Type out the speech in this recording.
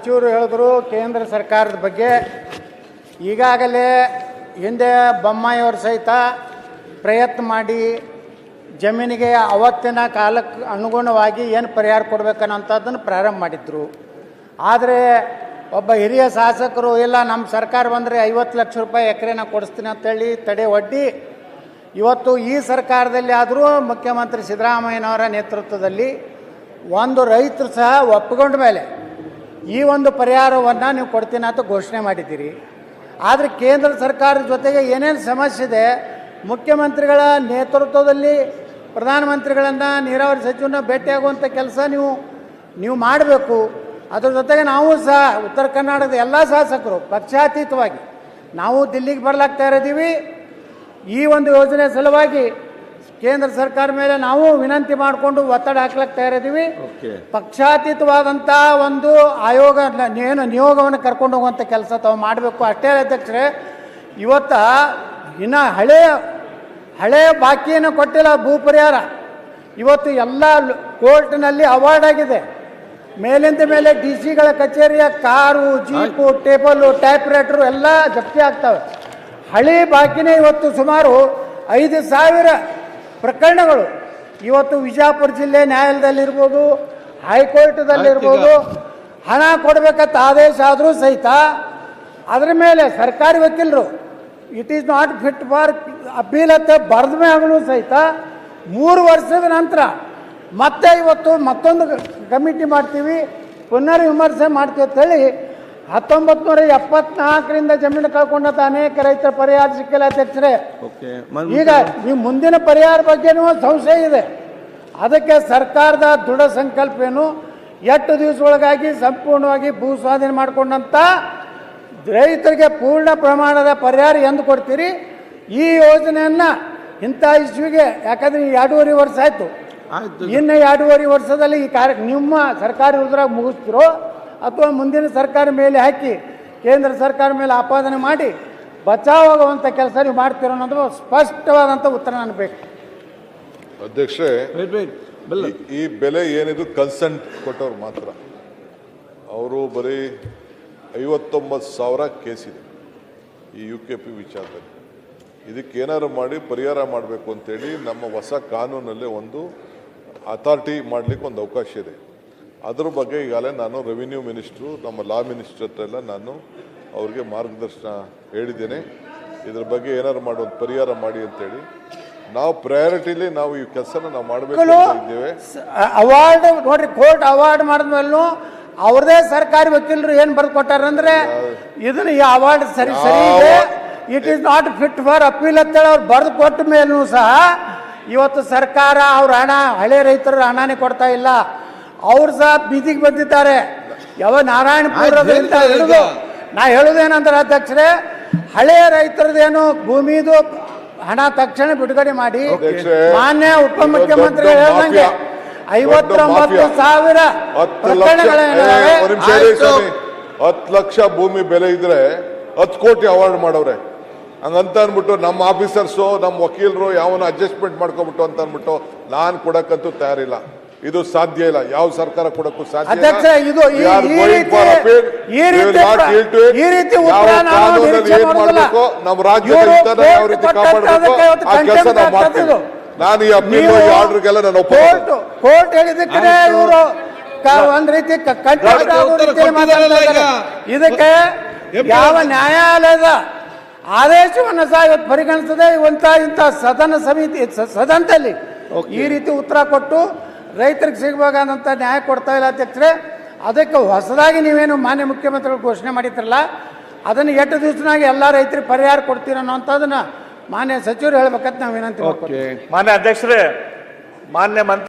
ಸಚಿವರು ಹೇಳಿದ್ರು ಕೇಂದ್ರ ಸರ್ಕಾರದ ಬಗ್ಗೆ. ಈಗಾಗಲೇ ಹಿಂದೆ ಬೊಮ್ಮಾಯಿಯವರು ಸಹಿತ ಪ್ರಯತ್ನ ಮಾಡಿ ಜಮೀನಿಗೆ ಅವತ್ತಿನ ಕಾಲಕ್ಕೆ ಅನುಗುಣವಾಗಿ ಏನು ಪರಿಹಾರ ಕೊಡಬೇಕನ್ನೋಂಥದ್ದನ್ನು ಪ್ರಾರಂಭ ಮಾಡಿದ್ರು. ಆದರೆ ಒಬ್ಬ ಹಿರಿಯ ಶಾಸಕರು, ಇಲ್ಲ, ನಮ್ಮ ಸರ್ಕಾರ ಬಂದರೆ ಐವತ್ತು ಲಕ್ಷ ರೂಪಾಯಿ ಎಕರೆನ ಕೊಡಿಸ್ತೀನಿ ಅಂತೇಳಿ ತಡೆ ಒಡ್ಡಿ, ಇವತ್ತು ಈ ಸರ್ಕಾರದಲ್ಲಿ ಆದರೂ ಮುಖ್ಯಮಂತ್ರಿ ಸಿದ್ದರಾಮಯ್ಯನವರ ನೇತೃತ್ವದಲ್ಲಿ ಒಂದು ರೈತರು ಸಹ ಒಪ್ಕೊಂಡ ಮೇಲೆ ಈ ಒಂದು ಪರಿಹಾರವನ್ನು ನೀವು ಕೊಡ್ತೀನಿ ಅಂತ ಘೋಷಣೆ ಮಾಡಿದ್ದೀರಿ. ಆದರೆ ಕೇಂದ್ರ ಸರ್ಕಾರದ ಜೊತೆಗೆ ಏನೇನು ಸಮಸ್ಯೆ ಇದೆ, ಮುಖ್ಯಮಂತ್ರಿಗಳ ನೇತೃತ್ವದಲ್ಲಿ ಪ್ರಧಾನಮಂತ್ರಿಗಳನ್ನು ನೀರಾವರಿ ಸಚಿವನ ಭೇಟಿಯಾಗುವಂಥ ಕೆಲಸ ನೀವು ನೀವು ಮಾಡಬೇಕು. ಅದ್ರ ಜೊತೆಗೆ ನಾವು ಸಹ, ಉತ್ತರ ಕರ್ನಾಟಕದ ಎಲ್ಲ ಶಾಸಕರು ಪಕ್ಷಾತೀತವಾಗಿ, ನಾವು ದಿಲ್ಲಿಗೆ ಬರಲಾಗ್ತಾ ಇದ್ದೀವಿ. ಈ ಒಂದು ಯೋಜನೆ ಸಲುವಾಗಿ ಕೇಂದ್ರ ಸರ್ಕಾರ ಮೇಲೆ ನಾವು ವಿನಂತಿ ಮಾಡಿಕೊಂಡು ಒತ್ತಡ ಹಾಕ್ಲಕ್ಕೆ ತಯಾರಿದ್ದೀವಿ. ಪಕ್ಷಾತೀತವಾದಂಥ ಒಂದು ಆಯೋಗ ಏನು ನಿಯೋಗವನ್ನು ಕರ್ಕೊಂಡು ಹೋಗುವಂಥ ಕೆಲಸ ತಾವು ಮಾಡಬೇಕು. ಅಷ್ಟೇ ಅಧ್ಯಕ್ಷರೇ ಇವತ್ತ ಇನ್ನು ಹಳೆಯ ಹಳೆಯ ಬಾಕಿಯನ್ನು ಕೊಟ್ಟಿಲ್ಲ ಭೂ ಪರಿಹಾರ. ಇವತ್ತು ಎಲ್ಲ ಕೋರ್ಟ್ನಲ್ಲಿ ಅವಾರ್ಡ್ ಆಗಿದೆ. ಮೇಲಿಂದ ಮೇಲೆ ಡಿ ಸಿಗಳ ಕಚೇರಿಯ car jeep table typewriter ಎಲ್ಲ ಜಪ್ತಿ ಆಗ್ತವೆ. ಹಳಿ ಬಾಕಿನೇ ಇವತ್ತು ಸುಮಾರು ಐದು ಸಾವಿರ ಪ್ರಕರಣಗಳು. ಇವತ್ತು ವಿಜಯಪುರ ಜಿಲ್ಲೆ ನ್ಯಾಯಾಲಯದಲ್ಲಿರ್ಬೋದು ಹೈಕೋರ್ಟ್ದಲ್ಲಿರ್ಬೋದು ಹಣ ಕೊಡಬೇಕಂತ ಆದೇಶ ಆದರೂ ಸಹಿತ ಅದರ ಮೇಲೆ ಸರ್ಕಾರಿ ವಕೀಲರು it is not fit for appeal ಅಂತ ಬರೆದ ಮೇಲೂ ಸಹಿತ ಮೂರು ವರ್ಷದ ನಂತರ ಮತ್ತೆ ಇವತ್ತು ಮತ್ತೊಂದು ಕಮಿಟಿ ಮಾಡ್ತೀವಿ ಪುನರ್ ವಿಮರ್ಶೆ ಮಾಡ್ತೀವಿ ಅಂತೇಳಿ ಹತ್ತೊಂಬತ್ತು ನೂರ ಎಪ್ಪತ್ನಾಲ್ಕರಿಂದ ಜಮೀನು ಕಳ್ಕೊಂಡಂತ ಅನೇಕ ರೈತರ ಪರಿಹಾರ ಸಿಕ್ಕಿಲ್ಲ ಅಧ್ಯಕ್ಷರೇ ಈಗ ಈ ಮುಂದಿನ ಪರಿಹಾರ ಬಗ್ಗೆನೂ ಸಂಶಯ ಇದೆ. ಅದಕ್ಕೆ ಸರ್ಕಾರದ ದೃಢ ಸಂಕಲ್ಪ ಏನು ಎಷ್ಟು ದಿವಸದೊಳಗಾಗಿ ಸಂಪೂರ್ಣವಾಗಿ ಭೂ ಸ್ವಾಧೀನ ಮಾಡಿಕೊಂಡಂಥ ರೈತರಿಗೆ ಪೂರ್ಣ ಪ್ರಮಾಣದ ಪರಿಹಾರ ಎಂದು ಕೊಡ್ತೀರಿ. ಈ ಯೋಜನೆಯನ್ನ ಇಂಥ ಇಶ್ಯೂಗೆ ಯಾಕಂದ್ರೆ ಈ ಎರಡೂವರೆ ವರ್ಷ ಆಯಿತು. ಆಯ್ತು. ಇನ್ನು ಎರಡೂವರೆ ವರ್ಷದಲ್ಲಿ ಈ ಕಾರ್ಯ ನಿಮ್ಮ ಸರ್ಕಾರಿ ಉದ್ರಾಗ ಮುಗಿಸ್ತಿರೋ ಅಥವಾ ಮುಂದಿನ ಸರ್ಕಾರ ಮೇಲೆ ಹಾಕಿ ಕೇಂದ್ರ ಸರ್ಕಾರ ಮೇಲೆ ಆಪಾದನೆ ಮಾಡಿ ಬಚಾವಾಗುವಂಥ ಕೆಲಸ ನೀವು ಮಾಡ್ತಿರೋ ಅನ್ನೋದು ಸ್ಪಷ್ಟವಾದಂಥ ಉತ್ತರ ನಾನು ಬೇಕು. ಅಧ್ಯಕ್ಷರೇ ಈ ಬೆಲೆ ಏನಿದು ಕನ್ಸೆಂಟ್ ಕೊಟ್ಟವ್ರು ಮಾತ್ರ. ಅವರು ಬರೀ ಐವತ್ತೊಂಬತ್ತು ಸಾವಿರ ಕೇಸಿದೆ ಈ ಯು ಕೆ ಪಿ ವಿಚಾರದಲ್ಲಿ. ಇದಕ್ಕೆ ಏನಾರು ಮಾಡಿ ಪರಿಹಾರ ಮಾಡಬೇಕು ಅಂತೇಳಿ ನಮ್ಮ ಹೊಸ ಕಾನೂನಲ್ಲೇ ಒಂದು ಅಥಾರಿಟಿ ಮಾಡಲಿಕ್ಕೆ ಒಂದು ಅವಕಾಶ ಇದೆ. ಅದ್ರ ಬಗ್ಗೆ ಈಗಾಗಲೇ ನಾನು ರೆವಿನ್ಯೂ ಮಿನಿಸ್ಟ್ರು ನಮ್ಮ ಲಾ ಮಿನಿಸ್ಟ್ರ್ ಹತ್ರ ಎಲ್ಲ ನಾನು ಅವ್ರಿಗೆ ಮಾರ್ಗದರ್ಶನ ಹೇಳಿದ್ದೇನೆ. ಇದ್ರ ಬಗ್ಗೆ ಏನಾದ್ರು ಮಾಡೋ ಒಂದು ಪರಿಹಾರ ಮಾಡಿ ಅಂತೇಳಿ. ನಾವು ಪ್ರಯಾರಿಟಿಲಿ ನಾವು ಈ ಕೆಲಸನ ನಾವು ಮಾಡಬೇಕು ಇದ್ದೇವೆ. ಅವಾರ್ಡ್ ನೋಡ್ರಿ ಕೋರ್ಟ್ ಅವಾರ್ಡ್ ಮಾಡಿದ್ಮೇಲೂ ಅವ್ರದೇ ಸರ್ಕಾರಿ ವಕೀಲರು ಏನು ಬರೆದು ಕೊಟ್ಟಾರಂದ್ರೆ ಇದನ್ನ ಈ ಅವಾರ್ಡ್ ಸರಿ ಸರಿ ಇದೆ. It is not fit for appeal ಅಂತೇಳಿ ಅವ್ರು ಬರೆದು ಕೊಟ್ಟ ಮೇಲೂ ಸಹ ಇವತ್ತು ಸರ್ಕಾರ ಅವ್ರ ಹಣ ಹಳೆ ರೈತರ ಹಣನೇ ಕೊಡ್ತಾ ಇಲ್ಲ. ಅವ್ರು ಸಹ ಬೀದಿಗೆ ಬಂದಿದ್ದಾರೆ ಯಾವ ನಾರಾಯಣಪುರದಿಂದ. ಹಿಡಿದು ನಾ ಹೇಳುದೇನಂದ್ರೆ ಅಧ್ಯಕ್ಷರೇ ಹಳೆ ರೈತರದೇನು ಭೂಮಿದು ಹಣ ತಕ್ಷಣ ಬಿಡುಗಡೆ ಮಾಡಿ ಮಾನ್ಯ ಉಪಮುಖ್ಯಮಂತ್ರಿ ಹೇಳ್ದಂಗೆ. ಐವತ್ತೊಂಬತ್ತು ಸಾವಿರ ಹತ್ತು ಲಕ್ಷ. ಹತ್ತು ಭೂಮಿ ಬೆಲೆ ಇದ್ರೆ ಹತ್ತು ಕೋಟಿ ಅವಾರ್ಡ್ ಮಾಡವ್ರೆ ಹಂಗಂತ ಅಂದ್ಬಿಟ್ಟು ನಮ್ಮ ಆಫೀಸರ್ಸು ನಮ್ಮ ವಕೀಲರು ಯಾವನ ಅಡ್ಜಸ್ಟ್ಮೆಂಟ್ ಮಾಡ್ಕೊಬಿಟ್ಟು ಅಂತ ಅಂದ್ಬಿಟ್ಟು ನಾನು ಕೊಡಕ್ಕಂತೂ ತಯಾರಿಲ್ಲ ಇದು ಸಾಧ್ಯ ಇಲ್ಲ. ಯಾವ ಸರ್ಕಾರ ಕೊಡಕ್ಕೂ ಸಾಧ್ಯ ಏನ್ ಮಾಡೋದಿಲ್ಲ. ನಮ್ಮ ರಾಜ್ಯದ ಯಾವ ರೀತಿ ಕಾಪಾಡಬೇಕು? ಆ ಕೆಲಸ ನಾವು ಮಾಡ್ತೀವಿ ನಾನು ಈ ಅಪೀಲ್ ಆರ್ಡರ್ಗೆಲ್ಲ ನಾನು ಕೋರ್ಟ್ ಹೇಳಿದಕ್ಕೆ ಇವರು ಒಂದ್ ರೀತಿ. ಇದಕ್ಕೆ ಯಾವ ನ್ಯಾಯಾಲಯದ ಆದೇಶವನ್ನು ಸಹ ಇವತ್ತು ಪರಿಗಣಿಸದೆ ಇವಂತ ಇಂಥ ಸದನ ಸಮಿತಿ ಸ- ಸದನದಲ್ಲಿ ಈ ರೀತಿ ಉತ್ತರ ಕೊಟ್ಟು ರೈತರಿಗೆ ಸಿಗಬೇಕಾದಂಥ ನ್ಯಾಯ ಕೊಡ್ತಾ ಇಲ್ಲ ಅಧ್ಯಕ್ಷರೇ, ಅದಕ್ಕೆ ಹೊಸದಾಗಿ ನೀವೇನು ಮಾನ್ಯ ಮುಖ್ಯಮಂತ್ರಿಗಳು ಘೋಷಣೆ ಮಾಡಿದ್ರಲ್ಲ, ಅದನ್ನು ಎಷ್ಟು ದಿವಸನಾಗಿ ಎಲ್ಲ ರೈತರಿಗೆ ಪರಿಹಾರ ಕೊಡ್ತೀರ ಅನ್ನೋಂಥದ್ದನ್ನು ಮಾನ್ಯ ಸಚಿವರು ಹೇಳ್ಬೇಕಂತ ನಾವು ವಿನಂತಿ ಮಾನ್ಯ ಅಧ್ಯಕ್ಷರೇ, ಮಾನ್ಯ ಮಂತ್ರಿ